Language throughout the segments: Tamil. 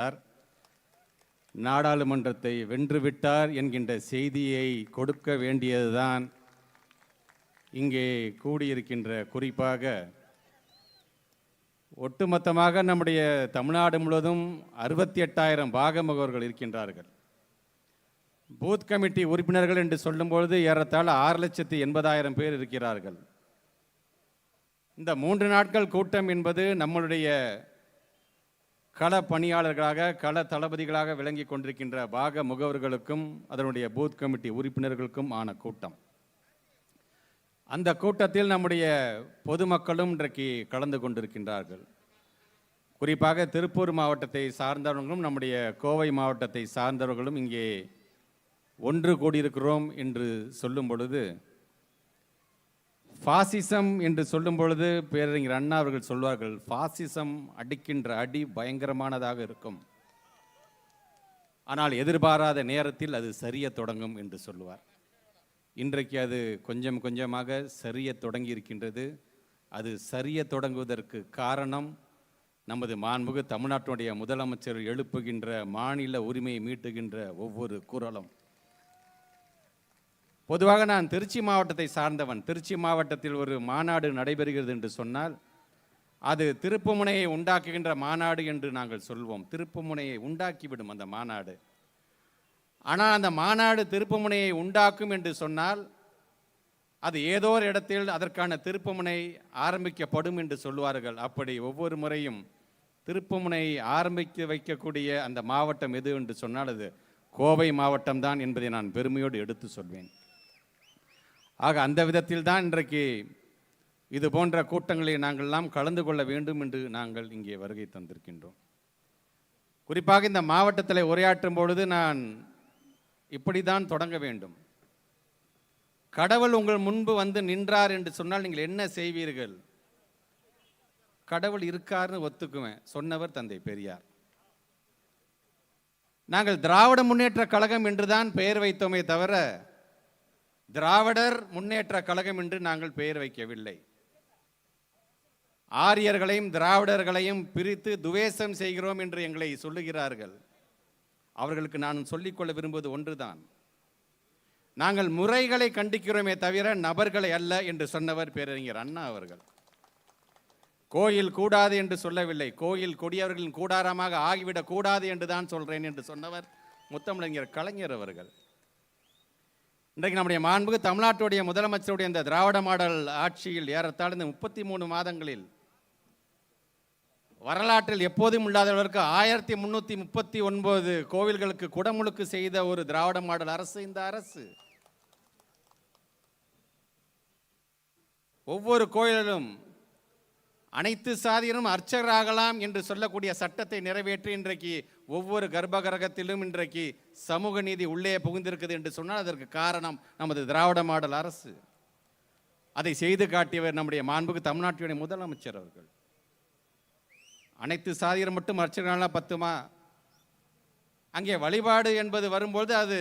விட்டார். நாடாளுமன்றத்தை வென்றுவிட்டார் என்கின்ற செய்தியை கொடுக்க வேண்டியதுதான் இங்கே கூடியிருக்கின்ற குறிப்பாக ஒட்டுமொத்தமாக நம்முடைய தமிழ்நாடு முழுவதும் அறுபத்தி எட்டாயிரம் பாகமுகவர்கள் இருக்கின்றார்கள் பூத் கமிட்டி உறுப்பினர்கள் என்று சொல்லும்பொழுது ஏறத்தாழ ஆறு லட்சத்தி எண்பதாயிரம் பேர் இருக்கிறார்கள் இந்த மூன்று நாட்கள் கூட்டம் என்பது நம்மளுடைய கள பணியாளர்களாக கள தளபதிகளாக விளங்கி கொண்டிருக்கின்ற பாக முகவர்களுக்கும் அதனுடைய பூத் கமிட்டி உறுப்பினர்களுக்கும் ஆன கூட்டம். அந்த கூட்டத்தில் நம்முடைய பொதுமக்களும் இன்றைக்கு கலந்து கொண்டிருக்கின்றார்கள். குறிப்பாக திருப்பூர் மாவட்டத்தை சார்ந்தவர்களும் நம்முடைய கோவை மாவட்டத்தை சார்ந்தவர்களும் இங்கே ஒன்று கூடியிருக்கிறோம் என்று சொல்லும் பொழுது ஃபாசிசம் என்று சொல்லும் பொழுது பேரறிஞர் அண்ணா அவர்கள் சொல்வார்கள் ஃபாசிசம் அடிக்கின்ற அடி பயங்கரமானதாக இருக்கும். ஆனால் எதிர்பாராத நேரத்தில் அது சரிய தொடங்கும் என்று சொல்லுவார். இன்றைக்கு அது கொஞ்சம் கொஞ்சமாக சரிய தொடங்கி இருக்கின்றது அது சரிய தொடங்குவதற்கு காரணம் நமது மாண்புகு தமிழ்நாட்டினுடைய முதலமைச்சர் எழுப்புகின்ற மாநில உரிமையை மீட்டுகின்ற ஒவ்வொரு குரலும். பொதுவாக நான் திருச்சி மாவட்டத்தை சார்ந்தவன். திருச்சி மாவட்டத்தில் ஒரு மாநாடு நடைபெறுகிறது என்று சொன்னால் அது திருப்புமுனையை உண்டாக்குகின்ற மாநாடு என்று நாங்கள் சொல்வோம். திருப்புமுனையை உண்டாக்கிவிடும் அந்த மாநாடு. ஆனால் அந்த மாநாடு திருப்புமுனையை உண்டாக்கும் என்று சொன்னால் அது ஏதோ ஒரு இடத்தில் அதற்கான திருப்புமுனை ஆரம்பிக்கப்படும் என்று சொல்வார்கள் அப்படி ஒவ்வொரு முறையும் திருப்புமுனை ஆரம்பிக்க வைக்கக்கூடிய அந்த மாவட்டம் எது என்று சொன்னால் அது கோவை மாவட்டம்தான் என்பதை நான் பெருமையோடு எடுத்து சொல்வேன். ஆக அந்த விதத்தில் தான் இன்றைக்கு இது போன்ற கூட்டங்களை நாங்கள்லாம் கலந்து கொள்ள வேண்டும் என்று நாங்கள் இங்கே வருகை தந்திருக்கின்றோம். குறிப்பாக இந்த மாவட்டத்தில் உரையாற்றும் பொழுது நான் இப்படி தான் தொடங்க வேண்டும். கடவுள் உங்கள் முன்பு வந்து நின்றார் என்று சொன்னால் நீங்கள் என்ன செய்வீர்கள்? கடவுள் இருக்காருன்னு ஒத்துக்குவேன் சொன்னவர் தந்தை பெரியார். நாங்கள் திராவிட முன்னேற்ற கழகம் என்றுதான் பெயர் வைத்தோமே தவிர திராவிடர் முன்னேற்ற கழகம் என்று நாங்கள் பெயர் வைக்கவில்லை. ஆரியர்களையும் திராவிடர்களையும் பிரித்து துவேஷம் செய்கிறோம் என்று எங்களை சொல்லுகிறார்கள். அவர்களுக்கு நான் சொல்லிக்கொள்ள விரும்புவது ஒன்றுதான். நாங்கள் முறைகளை கண்டிக்கிறோமே தவிர நபர்களை அல்ல என்று சொன்னவர் பேரறிஞர் அண்ணா அவர்கள். கோயில் கூடாது என்று சொல்லவில்லை. கோயில் கொடியவர்களின் கூடாரமாக ஆகிவிடக் கூடாது என்று தான் சொல்றேன் என்று சொன்னவர் முத்தமிழறிஞர் கலைஞர் அவர்கள். இன்றைக்கு நம்முடைய மாண்புக்கு தமிழ்நாட்டுடைய முதலமைச்சருடைய இந்த திராவிட மாடல் ஆட்சியில் ஏறத்தாழ் இந்த முப்பத்தி மூணு மாதங்களில் வரலாற்றில் எப்போதும் இல்லாதவர்களுக்கு ஆயிரத்தி முன்னூற்றி முப்பத்தி ஒன்பது கோவில்களுக்கு குடமுழுக்கு செய்த ஒரு திராவிட மாடல் அரசு இந்த அரசு. ஒவ்வொரு கோயிலிலும் அனைத்து சாதியினரும் அர்ச்சகராகலாம் என்று சொல்லக்கூடிய சட்டத்தை நிறைவேற்றி இன்றைக்கு ஒவ்வொரு கர்ப்பகிரகத்திலும் இன்றைக்கு சமூக நீதி உள்ளே புகுந்திருக்குது என்று சொன்னால் அதற்கு காரணம் நமது திராவிட மாடல் அரசு. அதை செய்து காட்டியவர் நம்முடைய மாண்புக்கு தமிழ்நாட்டினுடைய முதலமைச்சர் அவர்கள். அனைத்து சாதியர் மட்டும் அர்ச்சகர்களாக பத்துமா? அங்கே வழிபாடு என்பது வரும்போது அது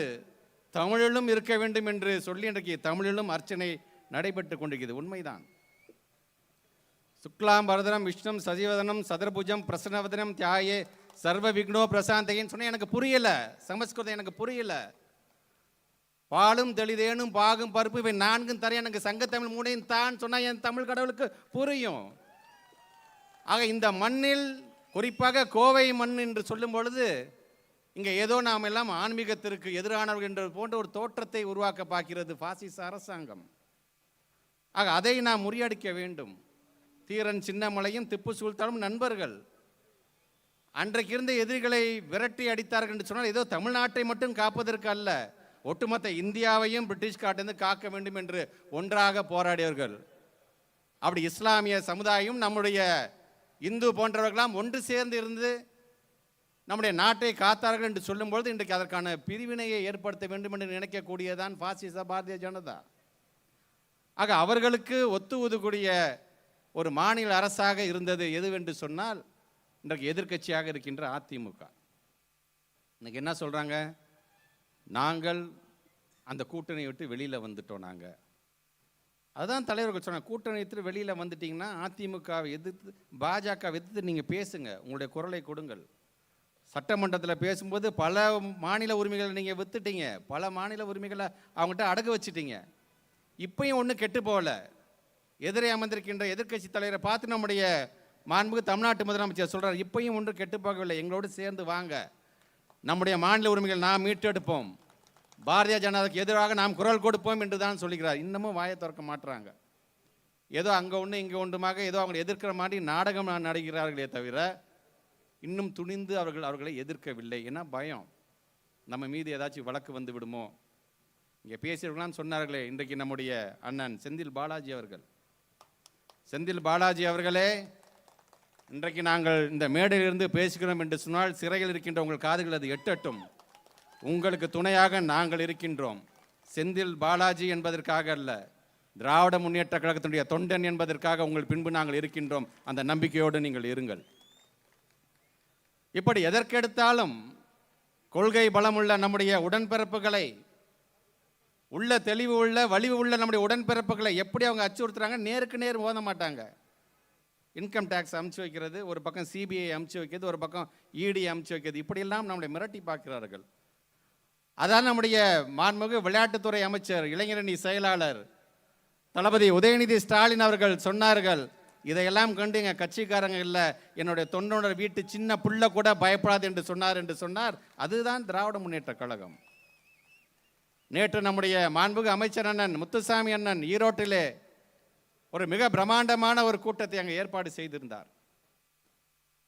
தமிழிலும் இருக்க வேண்டும் என்று சொல்லி இன்றைக்கு தமிழிலும் அர்ச்சனை நடைபெற்று கொண்டிருக்கிறது. உண்மைதான். சுக்லாம் பரதனம் விஷ்ணும் சதிவதனம் சதுர்புஜம் பிரசன்னவதனம் தியாயே சர்வ விக்னோ பிரசாந்தைன்னு சொன்னால் எனக்கு புரியலை. சமஸ்கிருதம் எனக்கு புரியலை. பாலும் தெளிதேனும் பாகும் பருப்பு இவை நான்கும் தர எனக்கு சங்கத்தமிழ் மூடையும் தான் சொன்னால் என் தமிழ் கடவுளுக்கு புரியும். ஆக இந்த மண்ணில் குறிப்பாக கோவை மண் என்று சொல்லும் பொழுது இங்கே ஏதோ நாம் எல்லாம் ஆன்மீகத்திற்கு எதிரானவர்கள் என்று போன்ற ஒரு தோற்றத்தை உருவாக்க பார்க்கிறது பாசிச அரசாங்கம். ஆக அதை நாம் முறியடிக்க வேண்டும். தீரன் சின்னமலையும் திப்பு சுல்தானும் நண்பர்கள். அன்றைக்கு இருந்த எதிரிகளை விரட்டி அடித்தார்கள் என்று சொன்னால் ஏதோ தமிழ்நாட்டை மட்டும் காப்பதற்கு அல்ல ஒட்டுமொத்த இந்தியாவையும் பிரிட்டிஷ் காட்டிலிருந்து காக்க வேண்டும் என்று ஒன்றாக போராடியவர்கள். அப்படி இஸ்லாமிய சமுதாயம் நம்முடைய இந்து போன்றவர்களாம் ஒன்று சேர்ந்து இருந்து நம்முடைய நாட்டை காத்தார்கள் என்று சொல்லும்பொழுது இன்றைக்கு அதற்கான பிரிவினையை ஏற்படுத்த வேண்டும் என்று நினைக்கக்கூடியதான் பாசிச பாரதிய ஜனதா. ஆக அவர்களுக்கு ஒத்துவதுக்கூடிய ஒரு மாநில அரசாக இருந்தது எதுவென்று சொன்னால் இன்றைக்கு எதிர்க்கட்சியாக இருக்கின்ற அதிமுக. இன்றைக்கி என்ன சொல்கிறாங்க நாங்கள் அந்த கூட்டணியை விட்டு வெளியில் வந்துட்டோம் நாங்கள் அதுதான் தலைவர்கள் சொன்னாங்க கூட்டணி எடுத்துட்டு வெளியில் வந்துட்டிங்கன்னா அதிமுகவை எதிர்த்து பாஜக எதிர்த்து நீங்கள் பேசுங்க உங்களுடைய குரலை கொடுங்கள். சட்டமன்றத்தில் பேசும்போது பல மாநில உரிமைகளை நீங்கள் வித்துட்டீங்க பல மாநில உரிமைகளை அவங்ககிட்ட அடகு வச்சுட்டீங்க. இப்பயும் ஒன்றும் கெட்டு போகலை. எதிரே அமர்ந்திருக்கின்ற எதிர்க்கட்சி தலைவரை பார்த்து நம்முடைய மாண்புக்கு தமிழ்நாட்டு முதலமைச்சர் சொல்கிறார் இப்பையும் ஒன்றும் கெட்டு போகவில்லை. எங்களோடு சேர்ந்து வாங்க. நம்முடைய மாநில உரிமைகள் நாம் மீட்டெடுப்போம். பாரதிய ஜனதாவுக்கு எதிராக நாம் குரல் கொடுப்போம் என்று தான் சொல்கிறார் இன்னமும் வாயை திறக்க மாட்டுறாங்க ஏதோ அங்கே ஒன்று இங்கே ஒன்றுமாக ஏதோ அவங்களை எதிர்க்கிற மாதிரி நாடகம் நடிக்கிறார்களே தவிர இன்னும் துணிந்து அவர்கள் அவர்களை எதிர்க்கவில்லை. ஏன்னா பயம். நம்ம மீது ஏதாச்சும் வழக்கு வந்து விடுமோ? இங்கே பேசியவர்களாம் சொன்னார்களே இன்றைக்கு நம்முடைய அண்ணன் செந்தில் பாலாஜி அவர்கள். செந்தில் பாலாஜி அவர்களே இன்றைக்கு நாங்கள் இந்த மேடையிலிருந்து பேசுகிறோம் என்று சொன்னால் சிறையில் இருக்கின்ற உங்கள் காதுகள் அது எட்டட்டும். உங்களுக்கு துணையாக நாங்கள் இருக்கின்றோம். செந்தில் பாலாஜி என்பதற்காக அல்ல திராவிட முன்னேற்ற கழகத்தினுடைய தொண்டன் என்பதற்காக உங்கள் பின்பு நாங்கள் இருக்கின்றோம். அந்த நம்பிக்கையோடு நீங்கள் இருங்கள். இப்படி எதற்கெடுத்தாலும் கொள்கை பலமுள்ள நம்முடைய உடன்பிறப்புகளை உள்ள தெளிவு உள்ள வலிவு உள்ள நம்முடைய உடன்பிறப்புகளை எப்படி அவங்க அச்சுறுத்துறாங்க? நேருக்கு நேர் ஓத மாட்டாங்க. இன்கம் டேக்ஸ் அமுச்சு வைக்கிறது ஒரு பக்கம் சிபிஐ அமுச்சு வைக்கிறது ஒரு பக்கம் இடி அமுச்சு வைக்கிறது. இப்படியெல்லாம் நம்மளை மிரட்டி பார்க்கிறார்கள். அதான் நம்முடைய மாண்புமிகு விளையாட்டுத்துறை அமைச்சர் இளைஞரணி செயலாளர் தளபதி உதயநிதி ஸ்டாலின் அவர்கள் சொன்னார்கள் இதையெல்லாம் கண்டு எங்கள் கட்சிக்காரங்க இல்லை. என்னுடைய தொண்டனோட வீட்டு சின்ன புள்ள கூட பயப்படாது என்று சொன்னார் என்று சொன்னார். அதுதான் திராவிட முன்னேற்ற கழகம். நேற்று நம்முடைய மாண்புகு அமைச்சர் அண்ணன் முத்துசாமி அண்ணன் ஈரோட்டிலே ஒரு மிக பிரம்மாண்டமான ஒரு கூட்டத்தை அங்கே ஏற்பாடு செய்திருந்தார்.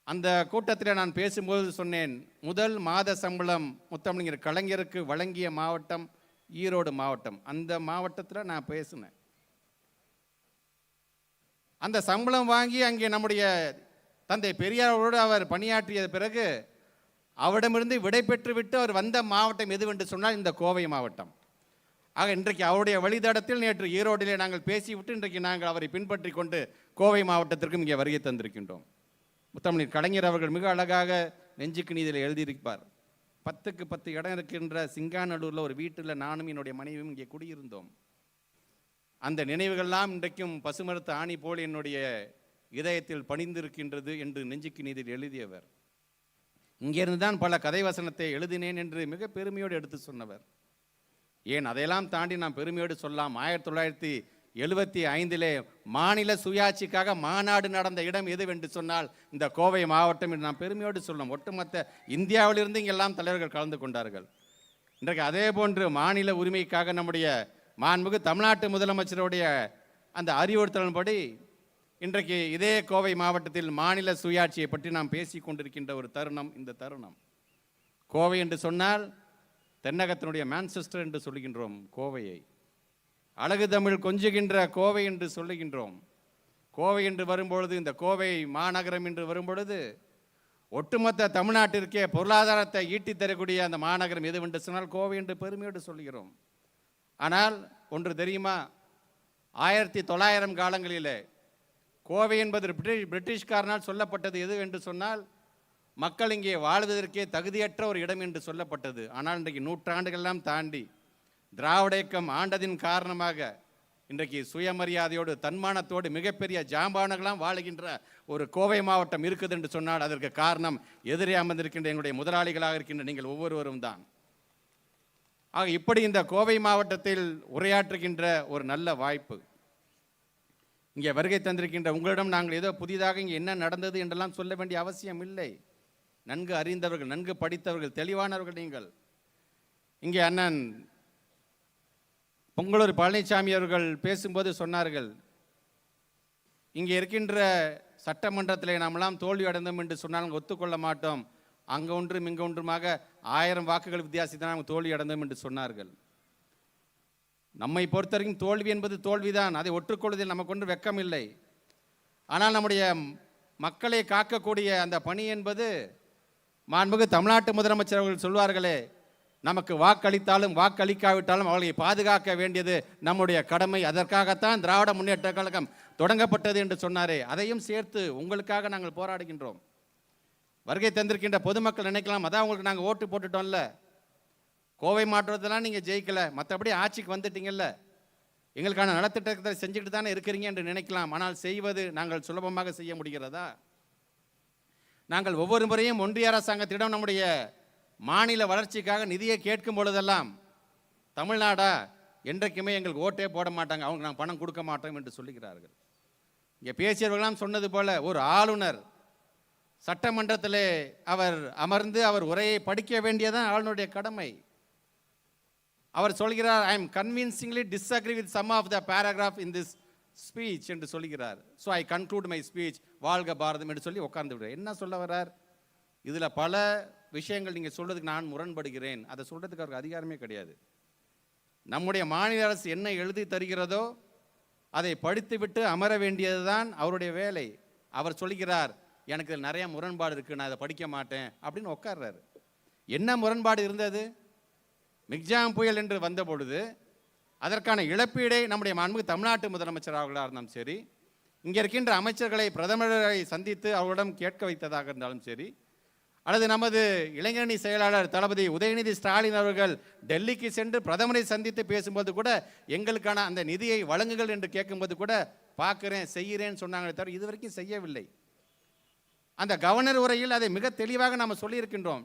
அந்த கூட்டத்தில் நான் பேசும்போது சொன்னேன் முதல் மாத சம்பளம் முத்தமிழர் கலைஞருக்கு வழங்கிய மாவட்டம் ஈரோடு மாவட்டம். அந்த மாவட்டத்தில் நான் பேசினேன். அந்த சம்பளம் வாங்கி அங்கே நம்முடைய தந்தை பெரியாரோடு அவர் பணியாற்றிய பிறகு அவரிடமிருந்து விடை பெற்று விட்டு அவர் வந்த மாவட்டம் எதுவென்று சொன்னால் இந்த கோவை மாவட்டம். ஆக இன்றைக்கு அவருடைய வழித்தடத்தில் நேற்று ஈரோட்டிலே நாங்கள் பேசிவிட்டு இன்றைக்கு நாங்கள் அவரை பின்பற்றி கொண்டு கோவை மாவட்டத்திற்கும் இங்கே வருகை தந்திருக்கின்றோம். முத்தமிழ் கலைஞர் அவர்கள் மிக அழகாக நெஞ்சுக்கு நீதியில் எழுதியிருப்பார். பத்துக்கு பத்து இடம் இருக்கின்ற சிங்காநல்லூரில் ஒரு வீட்டில் நானும் என்னுடைய மனைவியும் இங்கே குடியிருந்தோம். அந்த நினைவுகள்லாம் இன்றைக்கும் பசுமரத்து ஆணி போல் என்னுடைய இதயத்தில் பணிந்திருக்கின்றது என்று நெஞ்சுக்கு நீதியில் எழுதியவர். இங்கிருந்து தான் பல கதை வசனத்தை எழுதினேன் என்று மிக பெருமையோடு எடுத்து சொன்னவர். ஏன் அதையெல்லாம் தாண்டி நான் பெருமையோடு சொல்லலாம். ஆயிரத்தி தொள்ளாயிரத்தி எழுபத்தி ஐந்திலே மாநில சுயாட்சிக்காக மாநாடு நடந்த இடம் எதுவென்று சொன்னால் இந்த கோவை மாவட்டம் என்று நான் பெருமையோடு சொல்லணும் ஒட்டுமொத்த இந்தியாவிலிருந்து இங்கெல்லாம் தலைவர்கள் கலந்து கொண்டார்கள். இன்றைக்கு அதே போன்று மாநில உரிமைக்காக நம்முடைய மாண்புகு தமிழ்நாட்டு முதலமைச்சருடைய அந்த அறிவுறுத்தலின்படி இன்றைக்கு இதே கோவை மாவட்டத்தில் மாநில சுயாட்சியை பற்றி நாம் பேசிக் கொண்டிருக்கின்ற ஒரு தருணம் இந்த தருணம். கோவை என்று சொன்னால் தென்னகத்தினுடைய மான்செஸ்டர் என்று சொல்லுகின்றோம் கோவையை. அழகு தமிழ் கொஞ்சுகின்ற கோவை என்று சொல்லுகின்றோம். கோவை என்று வரும்பொழுது இந்த கோவை மாநகரம் என்று வரும்பொழுது ஒட்டுமொத்த தமிழ்நாட்டிற்கே பொருளாதாரத்தை ஈட்டி தரக்கூடிய அந்த மாநகரம் எதுவென்று சொன்னால் கோவை என்று பெருமையோடு சொல்கிறோம் ஆனால் ஒன்று தெரியுமா? ஆயிரத்தி தொள்ளாயிரம் காலங்களிலே கோவை என்பது பிரிட்டிஷ் பிரிட்டிஷ்காரனால் சொல்லப்பட்டது எது என்று சொன்னால் மக்கள் இங்கே வாழ்வதற்கே தகுதியற்ற ஒரு இடம் என்று சொல்லப்பட்டது. ஆனால் இன்றைக்கு நூற்றாண்டுகளெல்லாம் தாண்டி திராவிட இயக்கம் ஆண்டதின் காரணமாக இன்றைக்கு சுயமரியாதையோடு தன்மானத்தோடு மிகப்பெரிய ஜாம்பானங்களாம் வாழுகின்ற ஒரு கோவை மாவட்டம் இருக்குது என்று சொன்னால் அதற்கு காரணம் எதிரே அமர்ந்திருக்கின்ற எங்களுடைய முதலாளிகளாக இருக்கின்ற நீங்கள் ஒவ்வொருவரும் தான். ஆக இப்படி இந்த கோவை மாவட்டத்தில் உரையாற்றுகின்ற ஒரு நல்ல வாய்ப்பு. இங்கே வருகை தந்திருக்கின்ற உங்களிடம் நாங்கள் ஏதோ புதிதாக இங்கே என்ன நடந்தது என்றெல்லாம் சொல்ல வேண்டிய அவசியம் இல்லை. நன்கு அறிந்தவர்கள் நன்கு படித்தவர்கள் தெளிவானவர்கள் நீங்கள். இங்கே அண்ணன் பொங்கலூர் பழனிசாமி அவர்கள் பேசும்போது சொன்னார்கள் இங்கே இருக்கின்ற சட்டமன்றத்தில் நாமெல்லாம் தோல்வி அடைந்தோம் என்று சொன்னால் ஒத்துக்கொள்ள மாட்டோம். அங்கே ஒன்றும் இங்கே ஒன்றுமாக ஆயிரம் வாக்குகள் வித்தியாசத்தில் நாங்கள் தோல்வி அடைந்தோம் என்று சொன்னார்கள். நம்மை பொறுத்தவரைக்கும் தோல்வி என்பது தோல்விதான். அதை ஒற்றுக்கொள்வதில் நமக்கு ஒன்று வெக்கம் இல்லை ஆனால் நம்முடைய மக்களை காக்கக்கூடிய அந்த பணி என்பது மாண்புமிகு தமிழ்நாட்டு முதலமைச்சர் அவர்கள் சொல்வார்களே நமக்கு வாக்களித்தாலும் வாக்களிக்காவிட்டாலும் அவர்களை பாதுகாக்க வேண்டியது நம்முடைய கடமை. அதற்காகத்தான் திராவிட முன்னேற்ற கழகம் தொடங்கப்பட்டது என்று சொன்னாரே. அதையும் சேர்த்து உங்களுக்காக நாங்கள் போராடுகின்றோம். வருகை தந்திருக்கின்ற பொதுமக்கள் நினைக்கலாம். அதான் உங்களுக்கு நாங்கள் ஓட்டு போட்டுட்டோம்ல. கோவை மாற்றத்தெல்லாம் நீங்கள் ஜெயிக்கலை. மற்றபடி ஆட்சிக்கு வந்துட்டீங்கல்ல. எங்களுக்கான நலத்திட்டத்தை செஞ்சுக்கிட்டு தானே இருக்கிறீங்க என்று நினைக்கலாம். ஆனால் செய்வது நாங்கள் சுலபமாக செய்ய முடிகிறதா? நாங்கள் ஒவ்வொரு முறையும் ஒன்றிய அரசாங்கத்திடம் நம்முடைய மாநில வளர்ச்சிக்காக நிதியை கேட்கும் பொழுதெல்லாம் தமிழ்நாடா? என்றைக்குமே எங்களுக்கு ஓட்டே போட மாட்டாங்க. அவங்க நாங்கள் பணம் கொடுக்க மாட்டோம் என்று சொல்லுகிறார்கள். இங்கே பேசியவர்களாம் சொன்னது போல ஒரு ஆளுநர் சட்டமன்றத்திலே அவர் அமர்ந்து அவர் உரையை படிக்க வேண்டியதான் ஆளுநருடைய கடமை. அவர் சொல்கிறார் I am convincingly disagree with some of the paragraph in this speech என்று சொல்கிறார். So I conclude my speech வாழ்க பாரதம் என்று சொல்லி உட்கார்ந்து விடுறார். என்ன சொல்ல வர்றார்? இதில் பல விஷயங்கள் நீங்கள் சொல்றதுக்கு நான் முரண்படுகிறேன். அதை சொல்றதுக்கு அவருக்கு அதிகாரமே கிடையாது. நம்முடைய மாநில அரசு என்ன எழுதி தருகிறதோ அதை படித்துவிட்டு அமர வேண்டியதுதான் அவருடைய வேலை. அவர் சொல்கிறார் எனக்கு நிறைய முரண்பாடு இருக்குது நான் அதை படிக்க மாட்டேன் அப்படின்னு உட்கார்றாரு. என்ன முரண்பாடு இருந்தது? மிக்ஜாம் புயல் என்று வந்த பொழுது அதற்கான இழப்பீடை நம்முடைய மாண்புமிகு தமிழ்நாட்டு முதலமைச்சர் அவர்களாக இருந்தாலும் சரி இங்கே இருக்கின்ற அமைச்சர்களை பிரதமரை சந்தித்து அவர்களிடம் கேட்க வைத்ததாக இருந்தாலும் சரி அல்லது நமது இளைஞரணி செயலாளர் தளபதி உதயநிதி ஸ்டாலின் அவர்கள் டெல்லிக்கு சென்று பிரதமரை சந்தித்து பேசும்போது கூட எங்களுக்கான அந்த நிதியை வழங்குங்கள் என்று கேட்கும்போது கூட பார்க்குறேன் செய்கிறேன்னு சொன்னாங்களே தவிர இது வரைக்கும் செய்யவில்லை. அந்த கவர்னர் உரையில் அதை மிக தெளிவாக நாம் சொல்லியிருக்கின்றோம்.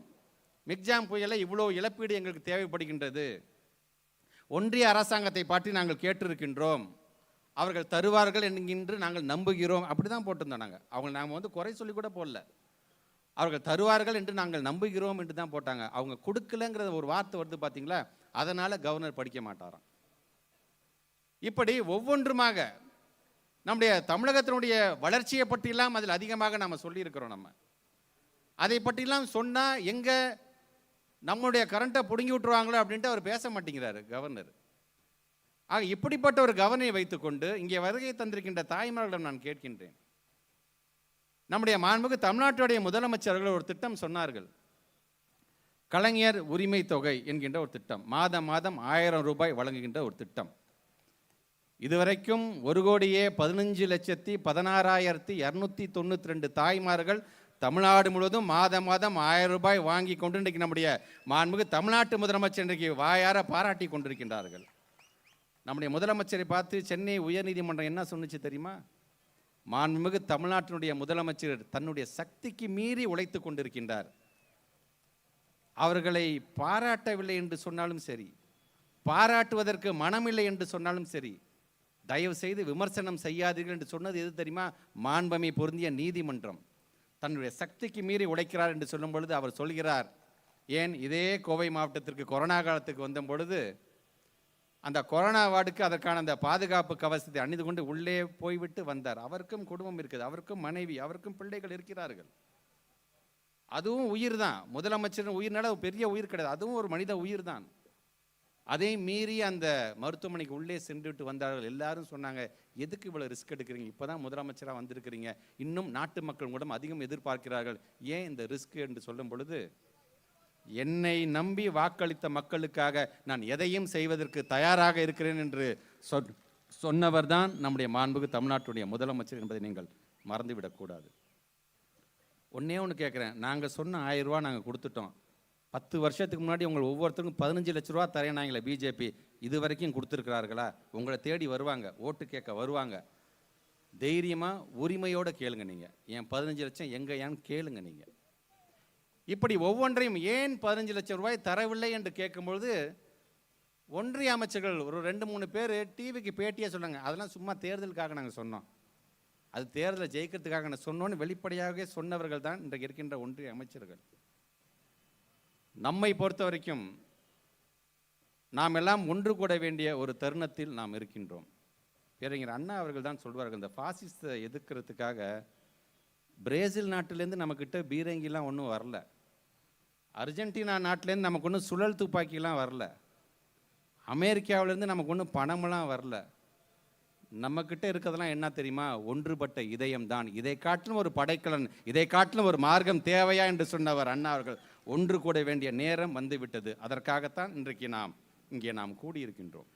மிக்ஜாம் புயலை இவ்வளோ இழப்பீடு எங்களுக்கு தேவைப்படுகின்றது. ஒன்றிய அரசாங்கத்தை பற்றி நாங்கள் கேட்டிருக்கின்றோம். அவர்கள் தருவார்கள் என்கின்று நாங்கள் நம்புகிறோம். அப்படி தான் போட்டிருந்தோம் நாங்கள் அவங்க நாங்கள் வந்து குறை சொல்லி கூட போடல. அவர்கள் தருவார்கள் என்று நாங்கள் நம்புகிறோம் என்று தான் போட்டாங்க. அவங்க கொடுக்கலங்கிற ஒரு வார்த்தை வருது பார்த்தீங்களா அதனால் கவர்னர் படிக்க மாட்டாராம். இப்படி ஒவ்வொன்றுமாக நம்முடைய தமிழகத்தினுடைய வளர்ச்சியை பற்றியெல்லாம் அதில் அதிகமாக நம்ம சொல்லியிருக்கிறோம் நம்ம. அதை பற்றிலாம் சொன்னால் எங்கே நம்முடைய கரண்ட்டை பிடுங்கி விட்டுருவாங்களோ அப்படின்ட்டு அவர் பேச மாட்டேங்கிறாரு கவர்னர் ஆக இப்படிப்பட்ட ஒரு கவர்னரை வைத்துக்கொண்டு இங்கே வருகை தந்திருக்கின்ற தாய்மார்களிடம் நான் கேட்கின்றேன். நம்முடைய மாண்புக்கு தமிழ்நாட்டுடைய முதலமைச்சர்கள் ஒரு திட்டம் சொன்னார்கள். கலைஞர் உரிமை தொகை என்கின்ற ஒரு திட்டம். மாதம் மாதம் ஆயிரம் ரூபாய் வழங்குகின்ற ஒரு திட்டம். இதுவரைக்கும் ஒரு கோடியே பதினஞ்சு லட்சத்தி பதினாறாயிரத்தி இரநூத்தி தொண்ணூற்றி ரெண்டு தாய்மார்கள் தமிழ்நாடு முழுவதும் மாதம் மாதம் ஆயிரம் ரூபாய் வாங்கி கொண்டு இன்றைக்கு நம்முடைய மாண்புமிகு தமிழ்நாட்டு முதலமைச்சர் இன்றைக்கு வாயார பாராட்டி கொண்டிருக்கின்றார்கள். நம்முடைய முதலமைச்சரை பார்த்து சென்னை உயர்நீதிமன்றம் என்ன சொன்னுச்சு தெரியுமா? மாண்புமிகு தமிழ்நாட்டினுடைய முதலமைச்சர் தன்னுடைய சக்திக்கு மீறி உழைத்து கொண்டிருக்கின்றார். அவர்களை பாராட்டவில்லை என்று சொன்னாலும் சரி பாராட்டுவதற்கு மனமில்லை என்று சொன்னாலும் சரி தயவு செய்து விமர்சனம் செய்யாதீர்கள் என்று சொன்னது எது தெரியுமா? மாண்பமை பொருந்திய நீதிமன்றம். தன்னுடைய சக்திக்கு மீறி உழைக்கிறார் என்று சொல்லும் பொழுது அவர் சொல்கிறார் ஏன் இதே கோவை மாவட்டத்திற்கு கொரோனா காலத்துக்கு வந்த பொழுது அந்த கொரோனா வார்டுக்கு அதற்கான அந்த பாதுகாப்பு கவசத்தை அணிந்து கொண்டு உள்ளே போய்விட்டு வந்தார். அவருக்கும் குடும்பம் இருக்குது அவருக்கும் மனைவி அவருக்கும் பிள்ளைகள் இருக்கிறார்கள். அதுவும் உயிர் தான். முதலமைச்சர் உயிர்னால ஒரு பெரிய உயிர் கிடையாது. அதுவும் ஒரு மனித உயிர் தான். அதே மீறி அந்த மருத்துவமனைக்கு உள்ளே சென்றுவிட்டு வந்தார்கள். எல்லாரும் சொன்னாங்க எதுக்கு இவ்வளோ ரிஸ்க் எடுக்கிறீங்க? இப்போ தான் முதலமைச்சராக வந்திருக்கிறீங்க. இன்னும் நாட்டு மக்கள் கூட அதிகம் எதிர்பார்க்கிறார்கள். ஏன் இந்த ரிஸ்க் என்று சொல்லும் பொழுது என்னை நம்பி வாக்களித்த மக்களுக்காக நான் எதையும் செய்வதற்கு தயாராக இருக்கிறேன் என்று சொ சொன்னவர் தான் நம்முடைய மாண்புக்கு தமிழ்நாட்டுடைய முதலமைச்சர் என்பதை நீங்கள் மறந்துவிடக்கூடாது. ஒன்றே ஒன்று கேட்குறேன் நாங்கள் சொன்ன ஆயிரம் ரூபா நாங்கள் கொடுத்துட்டோம். பத்து வருஷத்துக்கு முன்னாடி உங்களை ஒவ்வொருத்தருக்கும் பதினஞ்சு லட்ச ரூபா தரேனாங்களே பிஜேபி இது வரைக்கும் கொடுத்துருக்கிறார்களா? உங்களை தேடி வருவாங்க ஓட்டு கேட்க வருவாங்க. தைரியமாக உரிமையோடு கேளுங்க நீங்கள் ஏன் பதினஞ்சு லட்சம் எங்கே ஏன்னு கேளுங்க நீங்கள் இப்படி ஒவ்வொன்றையும் ஏன் பதினஞ்சு லட்சம் ரூபாய் தரவில்லை என்று கேட்கும்பொழுது ஒன்றிய அமைச்சர்கள் ஒரு ரெண்டு மூணு பேர் டிவிக்கு பேட்டியாக சொன்னாங்க. அதெல்லாம் சும்மா தேர்தலுக்காக நாங்கள் சொன்னோம். அது தேர்தலை ஜெயிக்கிறதுக்காக நான் சொன்னோன்னு வெளிப்படையாகவே சொன்னவர்கள் தான் இன்றைக்கு இருக்கின்ற ஒன்றிய அமைச்சர்கள். நம்மை பொறுத்த வரைக்கும் நாம் எல்லாம் ஒன்று கூட வேண்டிய ஒரு தருணத்தில் நாம் இருக்கின்றோம். பேரறிஞர் அண்ணா அவர்கள் தான் சொல்வார்கள் இந்த ஃபாசிஸ்டை எதிர்க்கிறதுக்காக பிரேசில் நாட்டிலேருந்து நம்மக்கிட்ட பீரங்கிலாம் ஒன்றும் வரல. அர்ஜென்டினா நாட்டிலேருந்து நமக்கு ஒன்றும் சுழல் துப்பாக்கிலாம் வரல. அமெரிக்காவிலேருந்து நமக்கு ஒன்றும் பணமெல்லாம் வரல. நம்மக்கிட்ட இருக்கிறதெல்லாம் என்ன தெரியுமா? ஒன்றுபட்ட இதயம் தான் இதை காட்டிலும் ஒரு படைக்கலன் இதை காட்டிலும் ஒரு மார்க்கம் தேவையா? என்று சொன்னவர் அண்ணா அவர்கள். ஒன்று கூட வேண்டிய நேரம் வந்துவிட்டது. அதற்காகத்தான் இன்றைக்கு நாம் இங்கே நாம் கூடியிருக்கின்றோம்.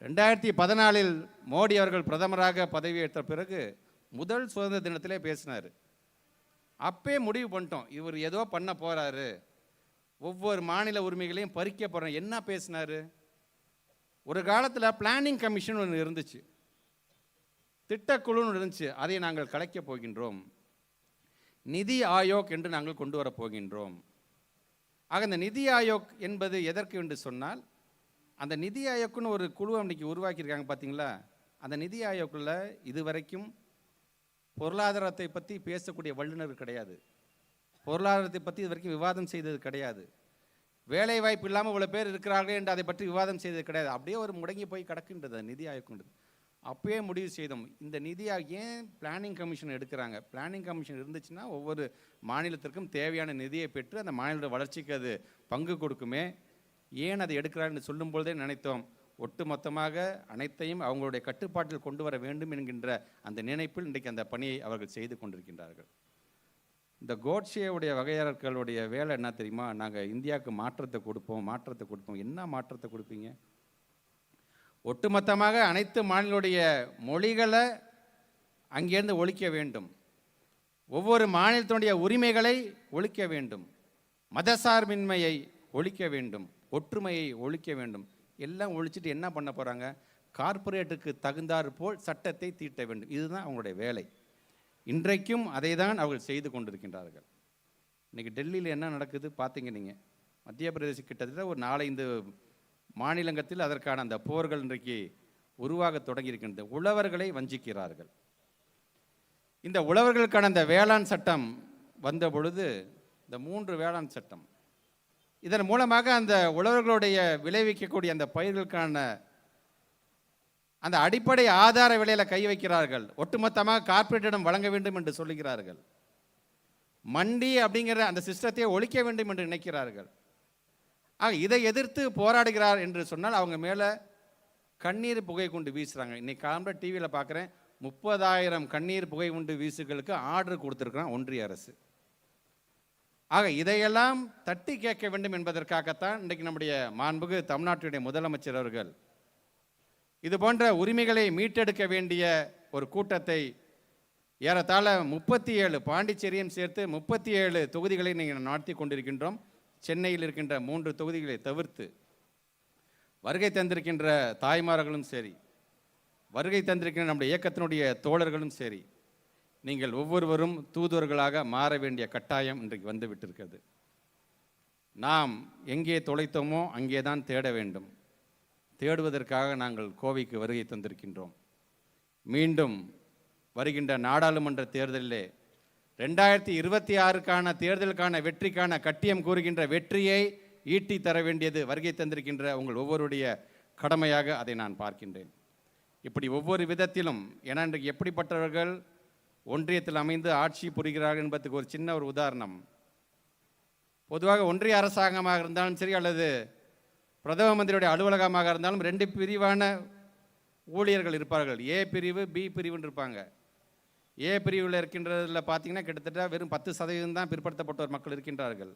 ரெண்டாயிரத்தி பதினாலில் மோடி அவர்கள் பிரதமராக பதவியேற்ற பிறகு முதல் சுதந்திர தினத்திலே பேசினார். அப்பே முடிவு பண்ணிட்டோம். இவர் ஏதோ பண்ண போகிறாரு ஒவ்வொரு மாநில உரிமைகளையும் பறிக்க போகிறேன் என்ன பேசினார்? ஒரு காலத்தில் பிளானிங் கமிஷன் ஒன்று இருந்துச்சு. திட்டக்குழுன்னு இருந்துச்சு. அதை நாங்கள் கலைக்கப் போகின்றோம். நிதி ஆயோக் என்று நாங்கள் கொண்டு வரப்போகின்றோம் ஆக இந்த நிதி ஆயோக் என்பது எதற்கு என்று சொன்னால் அந்த நிதி ஆயோக்குன்னு ஒரு குழு அன்றைக்கி உருவாக்கியிருக்காங்க பார்த்தீங்களா? அந்த நிதி ஆயோக்கில் இதுவரைக்கும் பொருளாதாரத்தை பற்றி பேசக்கூடிய வல்லுநர் கிடையாது. பொருளாதாரத்தை பற்றி இது வரைக்கும் விவாதம் செய்தது கிடையாது. வேலை வாய்ப்பு இல்லாமல் இவ்வளோ பேர் இருக்கிறார்கள் என்று அதை பற்றி விவாதம் செய்தது கிடையாது. அப்படியே ஒரு முடங்கி போய் கிடக்கின்றது நிதி ஆயோக்குன்றது அப்போயே முடிவு செய்தோம். இந்த நிதியாக ஏன் பிளானிங் கமிஷன் எடுக்கிறாங்க? பிளானிங் கமிஷன் இருந்துச்சுன்னா ஒவ்வொரு மாநிலத்திற்கும் தேவையான நிதியை பெற்று அந்த மாநில வளர்ச்சிக்கு அது பங்கு கொடுக்குமே. ஏன் அதை எடுக்கிறார்கள் சொல்லும் பொழுதே நினைத்தோம். ஒட்டு மொத்தமாக அனைத்தையும் அவங்களுடைய கட்டுப்பாட்டில் கொண்டு வர வேண்டும் என்கின்ற அந்த நினைப்பில் இன்றைக்கு அந்த பணியை அவர்கள் செய்து கொண்டிருக்கின்றார்கள். இந்த கோட்சேவுடைய வகையாளர்களுடைய வேலை என்ன தெரியுமா? நாங்கள் இந்தியாவுக்கு மாற்றத்தை கொடுப்போம் மாற்றத்தை கொடுப்போம். என்ன மாற்றத்தை கொடுப்பீங்க? ஒட்டுமொத்தமாக அனைத்து மாநிலுடைய மொழிகளை அங்கேருந்து ஒழிக்க வேண்டும். ஒவ்வொரு மாநிலத்தினுடைய உரிமைகளை ஒழிக்க வேண்டும். மதசார்பின்மையை ஒழிக்க வேண்டும். ஒற்றுமையை ஒழிக்க வேண்டும். எல்லாம் ஒழிச்சிட்டு என்ன பண்ண போகிறாங்க கார்ப்பரேட்டுக்கு தகுந்தாற் போல் சட்டத்தை தீட்ட வேண்டும். இதுதான் அவங்களுடைய வேலை. இன்றைக்கும் அதை தான் அவர்கள் செய்து கொண்டிருக்கின்றார்கள். இன்றைக்கி டெல்லியில் என்ன நடக்குது? பார்த்தீங்க நீங்கள் மத்திய பிரதேச கிட்டத்தட்ட ஒரு நாலைந்து மாநிலங்கத்தில் அதற்கான அந்த போர்கள் இன்றைக்கு உருவாக தொடங்கியிருக்கின்றது உழவர்களை வஞ்சிக்கிறார்கள். இந்த உழவர்களுக்கான அந்த வேளாண் சட்டம் வந்த பொழுது இந்த மூன்று வேளாண் சட்டம் இதன் மூலமாக அந்த உழவர்களுடைய விளைவிக்கக்கூடிய அந்த பயிர்களுக்கான அந்த அடிப்படை ஆதார விலையில் கை வைக்கிறார்கள். ஒட்டுமொத்தமாக கார்ப்பரேட்டிடம் வழங்க வேண்டும் என்று சொல்லுகிறார்கள். மண்டி அப்படிங்கிற அந்த சிஸ்டத்தை ஒழிக்க வேண்டும் என்று நினைக்கிறார்கள். ஆக இதை எதிர்த்து போராடுகிறார் என்று சொன்னால் அவங்க மேலே கண்ணீர் புகை கொண்டு வீசுகிறாங்க இன்றைக்கி காலம்பர டிவியில் பார்க்குறேன் முப்பதாயிரம் கண்ணீர் புகை உண்டு வீசுகளுக்கு ஆர்டர் கொடுத்துருக்குறான் ஒன்றிய அரசு. ஆக இதையெல்லாம் தட்டி கேட்க வேண்டும் என்பதற்காகத்தான் இன்றைக்கு நம்முடைய மாண்புகு தமிழ்நாட்டுடைய முதலமைச்சர் அவர்கள் இது போன்ற உரிமைகளை மீட்டெடுக்க வேண்டிய ஒரு கூட்டத்தை ஏறத்தாழ முப்பத்தி ஏழு பாண்டிச்சேரியும் சேர்த்து முப்பத்தி ஏழு தொகுதிகளை நீங்கள் நடத்தி கொண்டிருக்கின்றோம். சென்னையில் இருக்கின்ற மூன்று தொகுதிகளை தவிர்த்து வருகை தந்திருக்கின்ற தாய்மார்களும் சரி வருகை தந்திருக்கின்ற நம்முடைய இயக்கத்தினுடைய தோழர்களும் சரி நீங்கள் ஒவ்வொருவரும் தூதுவர்களாக மாற வேண்டிய கட்டாயம் இன்றைக்கு வந்துவிட்டிருக்கிறது. நாம் எங்கே தொலைத்தோமோ அங்கே தான் தேட வேண்டும். தேடுவதற்காக நாங்கள் கோவைக்கு வருகை தந்திருக்கின்றோம். மீண்டும் வருகின்ற நாடாளுமன்ற தேர்தலிலே ரெண்டாயிரத்தி இருபத்தி ஆறுக்கான தேர்தலுக்கான வெற்றிக்கான கட்டியம் கூறுகின்ற வெற்றியை ஈட்டி தர வேண்டியது வருகை தந்திருக்கின்ற உங்கள் ஒவ்வொருடைய கடமையாக அதை நான் பார்க்கின்றேன். இப்படி ஒவ்வொரு விதத்திலும் ஏன்னா இன்றைக்கு எப்படிப்பட்டவர்கள் ஒன்றியத்தில் அமைந்து ஆட்சி புரிகிறார்கள் என்பதுக்கு ஒரு சின்ன ஒரு உதாரணம். பொதுவாக ஒன்றிய அரசாங்கமாக இருந்தாலும் சரி அல்லது பிரதம மந்திரியுடைய அலுவலகமாக இருந்தாலும் ரெண்டு பிரிவான ஊழியர்கள் இருப்பார்கள். ஏ பிரிவு பி பிரிவுன்னு இருப்பாங்க. ஏ பிரிவில் இருக்கின்றதில் பார்த்தீங்கன்னா கிட்டத்தட்ட வெறும் பத்து சதவீதம் தான் பிற்படுத்தப்பட்டோர் மக்கள் இருக்கின்றார்கள்.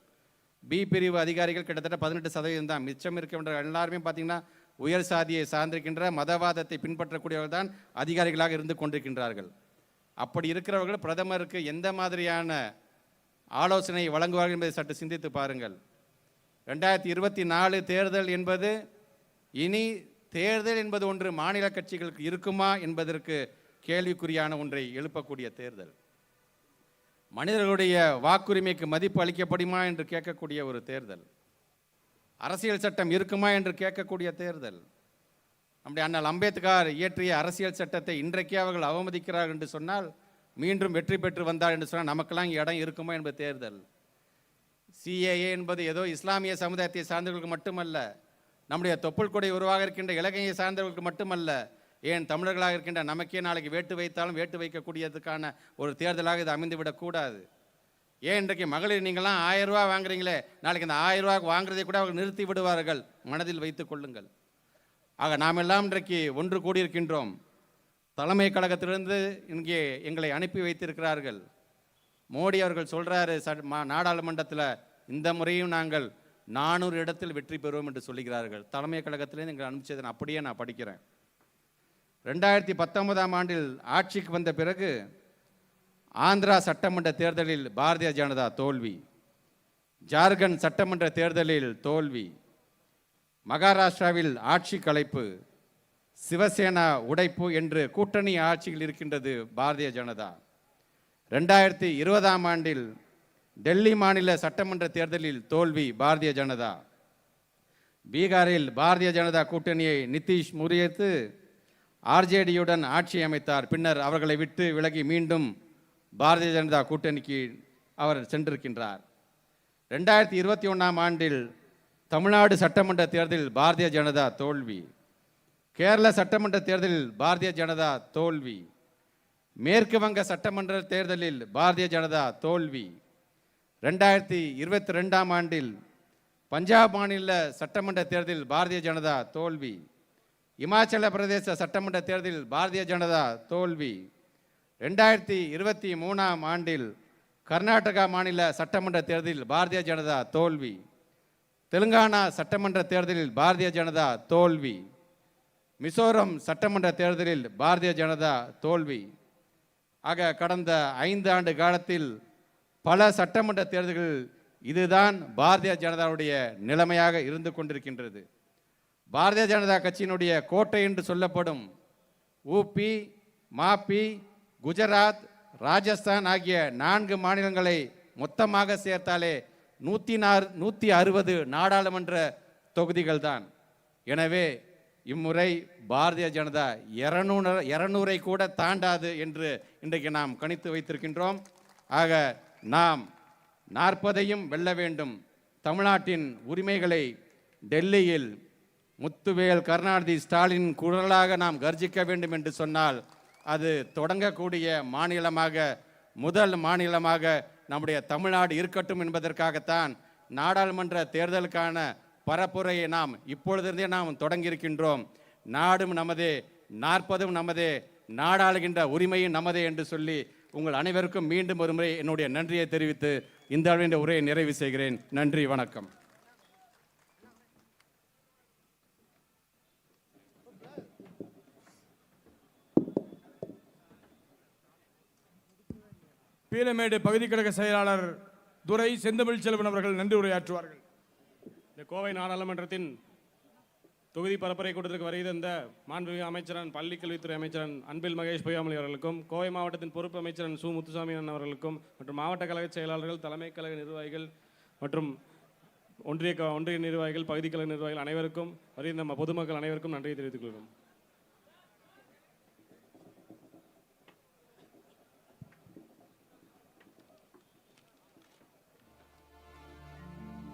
பி பிரிவு அதிகாரிகள் கிட்டத்தட்ட பதினெட்டு சதவீதம் தான். மிச்சம் இருக்கின்ற எல்லாருமே பார்த்தீங்கன்னா உயர் சாதியை சார்ந்திருக்கின்ற மதவாதத்தை பின்பற்றக்கூடியவர்கள் தான் அதிகாரிகளாக இருந்து கொண்டிருக்கின்றார்கள். அப்படி இருக்கிறவர்கள் பிரதமருக்கு எந்த மாதிரியான ஆலோசனை வழங்குவார்கள் என்பதை சற்று சிந்தித்து பாருங்கள். ரெண்டாயிரத்தி இருபத்தி நாலு தேர்தல் என்பது இனி தேர்தல் என்பது ஒன்று மாநில கட்சிகளுக்கு இருக்குமா என்பதற்கு கேள்விக்குறியான ஒன்றை எழுப்பக்கூடிய தேர்தல். மனிதர்களுடைய வாக்குரிமைக்கு மதிப்பு அளிக்கப்படுமா என்று கேட்கக்கூடிய ஒரு தேர்தல். அரசியல் சட்டம் இருக்குமா என்று கேட்கக்கூடிய தேர்தல். நம்முடைய அண்ணல் அம்பேத்கர் இயற்றிய அரசியல் சட்டத்தை இன்றைக்கே அவர்கள் அவமதிக்கிறார்கள் என்று சொன்னால் மீண்டும் வெற்றி பெற்று வந்தார் என்று சொன்னால் நமக்கெல்லாம் இங்கே இடம் இருக்குமா என்பது தேர்தல். சிஏஏ என்பது ஏதோ இஸ்லாமிய சமுதாயத்தை சார்ந்தவர்களுக்கு மட்டுமல்ல நம்முடைய தொப்புள் கொடை உருவாக இருக்கின்ற இலங்கையை சார்ந்தவர்களுக்கு மட்டுமல்ல ஏன் தமிழர்களாக இருக்கின்ற நமக்கே நாளைக்கு வேட்டு வைத்தாலும் வேட்டு வைக்கக்கூடியதுக்கான ஒரு தேர்தலாக இது அமைந்துவிடக்கூடாது ஏன் இன்றைக்கு மகளிர் நீங்களாம் ஆயிரம் ரூபா வாங்குறீங்களே நாளைக்கு இந்த ஆயிரம் ரூபாய்க்கு வாங்குறதை கூட அவர்கள் நிறுத்தி விடுவார்கள். மனதில் வைத்துக் கொள்ளுங்கள். ஆக நாம் எல்லாம் இன்றைக்கு ஒன்று கூடியிருக்கின்றோம். தலைமை கழகத்திலிருந்து இங்கே எங்களை அனுப்பி வைத்திருக்கிறார்கள். மோடி அவர்கள் சொல்கிறாரு ச மா- நாடாளுமன்றத்தில் இந்த முறையும் நாங்கள் நானூறு இடத்தில் வெற்றி பெறுவோம் என்று சொல்லுகிறார்கள். தலைமை கழகத்திலேருந்து எங்களை அனுப்பிச்சதை நான் அப்படியே நான் படிக்கிறேன். ரெண்டாயிரத்தி பத்தொன்பதாம் ஆண்டில் ஆட்சிக்கு வந்த பிறகு ஆந்திரா சட்டமன்ற தேர்தலில் பாரதிய ஜனதா தோல்வி ஜார்க்கண்ட் சட்டமன்ற தேர்தலில் தோல்வி மகாராஷ்டிராவில் ஆட்சி கலைப்பு சிவசேனா உடைப்பு என்று கூட்டணி ஆட்சியில் இருக்கின்றது பாரதிய ஜனதா. ரெண்டாயிரத்தி இருபதாம் ஆண்டில் டெல்லி மாநில சட்டமன்ற தேர்தலில் தோல்வி பாரதிய ஜனதா. பீகாரில் பாரதிய ஜனதா கூட்டணியை நிதிஷ் முறியத்து ஆர்ஜேடியுடன் ஆட்சி அமைத்தார். பின்னர் அவர்களை விட்டு விலகி மீண்டும் பாரதிய ஜனதா கூட்டணிக்கு அவர் சென்றிருக்கின்றார். ரெண்டாயிரத்தி இருபத்தி ஒன்றாம் ஆண்டில் தமிழ்நாடு சட்டமன்ற தேர்தலில் பாரதிய ஜனதா தோல்வி. கேரள சட்டமன்ற தேர்தலில் பாரதிய ஜனதா தோல்வி. மேற்கு வங்க சட்டமன்ற தேர்தலில் பாரதிய ஜனதா தோல்வி. ரெண்டாயிரத்தி இருபத்தி ரெண்டாம் ஆண்டில் பஞ்சாப் மாநில சட்டமன்ற தேர்தலில் பாரதிய ஜனதா தோல்வி. இமாச்சல பிரதேச சட்டமன்ற தேர்தலில் பாரதிய ஜனதா தோல்வி. ரெண்டாயிரத்தி இருபத்தி மூணாம் ஆண்டில் கர்நாடகா மாநில சட்டமன்ற தேர்தலில் பாரதிய ஜனதா தோல்வி. தெலுங்கானா சட்டமன்ற தேர்தலில் பாரதிய ஜனதா தோல்வி. மிசோரம் சட்டமன்ற தேர்தலில் பாரதிய ஜனதா தோல்வி. ஆக கடந்த ஐந்து ஆண்டு காலத்தில் பல சட்டமன்ற தேர்தல்கள் இதுதான் பாரதிய ஜனதாவுடைய நிலைமையாக இருந்து கொண்டிருக்கின்றது. பாரதிய ஜனதா கட்சியினுடைய கோட்டை என்று சொல்லப்படும் ஊபி மாப்பி குஜராத் ராஜஸ்தான் ஆகிய நான்கு மாநிலங்களை மொத்தமாக சேர்த்தாலே நூற்றி நாறு நூற்றி அறுபது நாடாளுமன்ற தொகுதிகள் தான் எனவே இம்முறை பாரதிய ஜனதா இரநூறு இரநூறை கூட தாண்டாது என்று இன்றைக்கு நாம் கணித்து வைத்திருக்கின்றோம். ஆக நாம் நாற்பதையும் வெல்ல வேண்டும். தமிழ்நாட்டின் உரிமைகளை டெல்லியில் முத்துவேல் கருணாநிதி ஸ்டாலின் குரலாக நாம் கர்ஜிக்க வேண்டும் என்று சொன்னால் அது தொடங்கக்கூடிய மாநிலமாக முதல் மாநிலமாக நம்முடைய தமிழ்நாடு இருக்கட்டும் என்பதற்காகத்தான் நாடாளுமன்ற தேர்தலுக்கான பரப்புரையை நாம் இப்பொழுதிருந்தே நாம் தொடங்கியிருக்கின்றோம். நாடும் நமதே நாற்பதும் நமதே நாடாளுகின்ற உரிமையும் நமதே என்று சொல்லி உங்கள் அனைவருக்கும் மீண்டும் ஒரு முறை என்னுடைய நன்றியை தெரிவித்து இந்த அளவின் உரையை நிறைவு செய்கிறேன். நன்றி வணக்கம். பீலமேடு பகுதி கழக செயலாளர் துரை செந்தமிழ் செல்வன் அவர்கள் நன்றி உரையாற்றுவார்கள். இந்த கோவை நாடாளுமன்றத்தின் தொகுதி பரப்புரை கூட்டத்திற்கு வருகை தந்த மாண்புமிகு அமைச்சரன் பள்ளிக்கல்வித்துறை அமைச்சரன் அன்பில் மகேஷ் பொய்யாமொழி அவர்களுக்கும் கோவை மாவட்டத்தின் பொறுப்பு அமைச்சரன் சு. முத்துசாமி அவர்களுக்கும் மற்றும் மாவட்ட கழக செயலாளர்கள் தலைமை கழக நிர்வாகிகள் மற்றும் ஒன்றிய க- ஒன்றிய நிர்வாகிகள் பகுதி கழக நிர்வாகிகள் அனைவருக்கும் வருகின்ற நம்ம பொதுமக்கள் அனைவருக்கும் நன்றியை தெரிவித்துக் கொள்கிறோம்.